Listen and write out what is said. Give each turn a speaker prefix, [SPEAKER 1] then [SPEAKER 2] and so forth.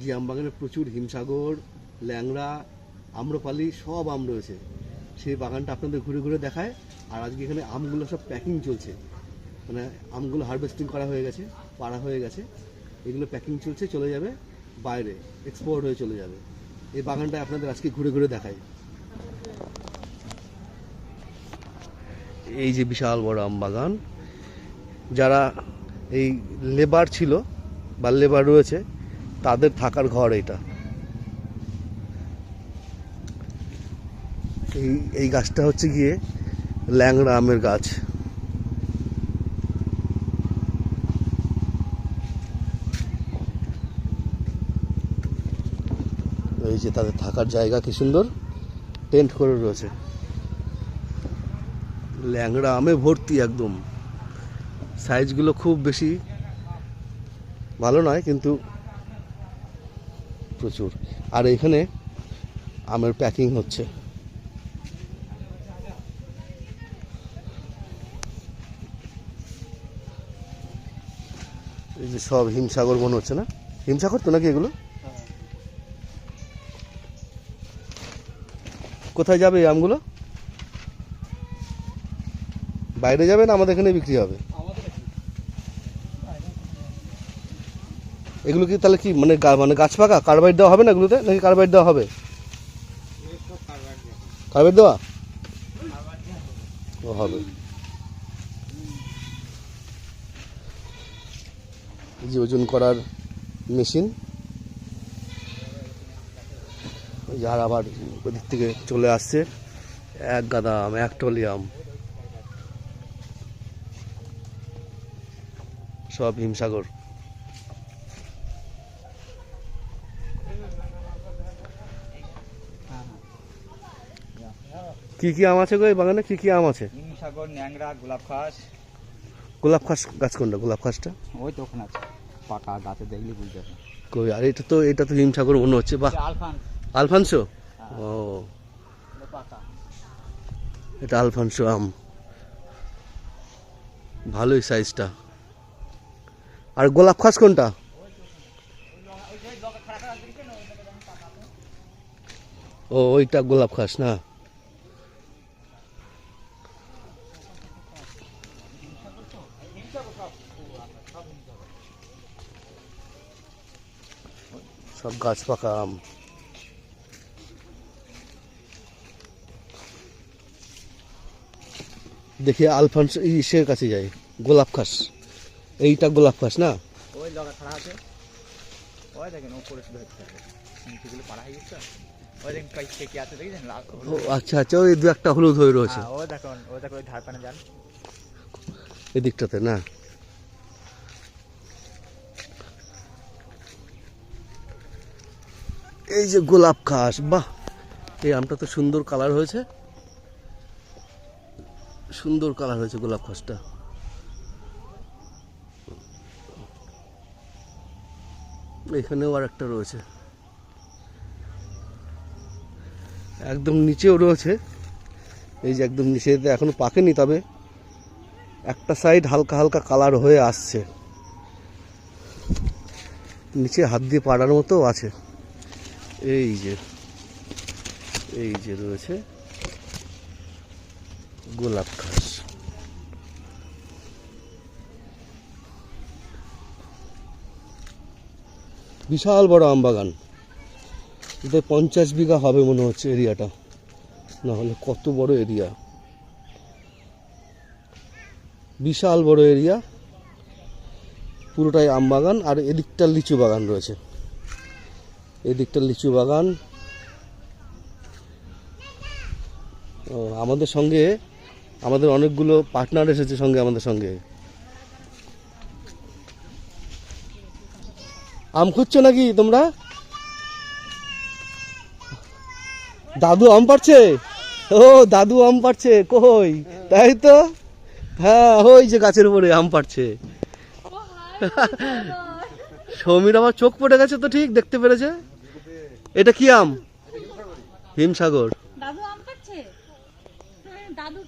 [SPEAKER 1] যে আম বাগানে প্রচুর হিমসাগর, ল্যাংড়া, আম্রপালি সব আম রয়েছে। সেই বাগানটা আপনাদের ঘুরে ঘুরে দেখায়। আর আজকে এখানে আমগুলো সব প্যাকিং চলছে। মানে আমগুলো হারভেস্টিং করা হয়ে গেছে, পাড়া হয়ে গেছে। এগুলো প্যাকিং চলছে, চলে যাবে বাইরে এক্সপোর্ট হয়ে চলে যাবে। এই বাগানটা আপনাদের আজকে ঘুরে ঘুরে দেখাই। এই যে বিশাল বড় আম বাগান। যারা এই লেবার ছিল বা লেবার রয়েছে তাদের থাকার ঘর এটা। এই এই গাছটা হচ্ছে গিয়ে ল্যাংড়া আমের গাছ। এই যে তাদের থাকার জায়গা কি সুন্দর, টেন্ট করে রয়েছে। ল্যাংড়া আমে ভর্তি একদম। সাইজগুলো খুব বেশি ভালো নয়, কিন্তু প্রচুর। আর এখানে আমের প্যাকিং হচ্ছে। এই যে সব হিমসাগর মনে হচ্ছে না? হিমসাগর তো নাকি এগুলো? কোথায় যাবে আমগুলো? বাইরে যাবে না আমাদের এখানে বিক্রি হবে? এগুলো কি তাহলে কি মানে মানে গাছ পাকা? কার্বাইড দেওয়া হবে না এগুলোতে? নাকি কার্বাইড দেওয়া হবে? কার্বাইড দেওয়া? ও, হবে। যে ওজন করার মেশিন। ওই যে আবার ওদিক থেকে চলে আসছে এক গাদা আম এক টলি আম সব হিমসাগর। কি কি আম আছে গো এই বাগানে? কি কি আম আছে?
[SPEAKER 2] হিমসাগর ন্যাংরা গোলাপ খাস।
[SPEAKER 1] গোলাপ খাস গাছ কোনটা গোলাপ খাসটা?
[SPEAKER 2] ওই তো ওখানে আছে। পাকা গাছে দেখলে বুঝতে পারবে।
[SPEAKER 1] কই আর এটা তো এটা তো হিমসাগর মনে হচ্ছে বা
[SPEAKER 2] আলফান
[SPEAKER 1] আলফানসো। ও।
[SPEAKER 2] পাকা।
[SPEAKER 1] এটা আলফানসো আম। ভালোই সাইজটা। আর গোলাপ খাস কোনটা? ও ওইটা গোলাপ খাস না? সব গাছ পাকা আম। দেখি আলফানস ইসের কাছে যাই গোলাপ খাস। এইটা গোলাপ খাস না?
[SPEAKER 2] ওই লগা খাড়া আছে। ওই দেখেন ওপরে শুধু হচ্ছে নিচেগুলো পাড়া হয়ে গেছে। ওই দেখেন কই কে কি আছে দেখেছেন?
[SPEAKER 1] ও আচ্ছা আচ্ছা ওই দু একটা হলুদ হয়ে রয়েছে।
[SPEAKER 2] হ্যাঁ, ও দেখুন ও দেখো ওই ধার পানে যান।
[SPEAKER 1] এদিকটাতে না? এই যে গোলাপ খাস বাহ! এই আমটা তো সুন্দর কালার হয়েছে। সুন্দর কালার হয়েছে গোলাপ খাসটা এখানেও আর একটা রয়েছে। একদম নিচেও রয়েছে। এই যে একদম নিচে এখনও পাকেনি, তবে একটা সাইড হালকা হালকা কালার হয়ে আসছে। নিচে হাত দিয়ে পাড়ার মতো আছে। এই যে এই যে রয়েছে গোলাপ ঘাস। বিশাল বড় আম বাগান। এতে পঞ্চাশ বিঘা হবে মনে হচ্ছে এরিয়াটা। না হলে কত বড় এরিয়া। বিশাল বড় এরিয়া। পুরোটাই আম বাগান আর এদিকটা লিচু বাগান রয়েছে। এদিকটা লিচু বাগান। ও, আমাদের সঙ্গে আমাদের অনেকগুলো পার্টনার এসেছে সঙ্গে আমাদের সঙ্গে। আম খুঁজছো নাকি তোমরা? দাদু আম পারছে ও দাদু আম পারছে কই? তাই তো? হ্যাঁ ওই যে গাছের উপরে আম পারছে সৌমির আমার চোখ পড়ে গেছে তো ঠিক, দেখতে পেরেছে? এটা কি আম? হিমসাগর।
[SPEAKER 3] দাদু আম কাটছে দাদু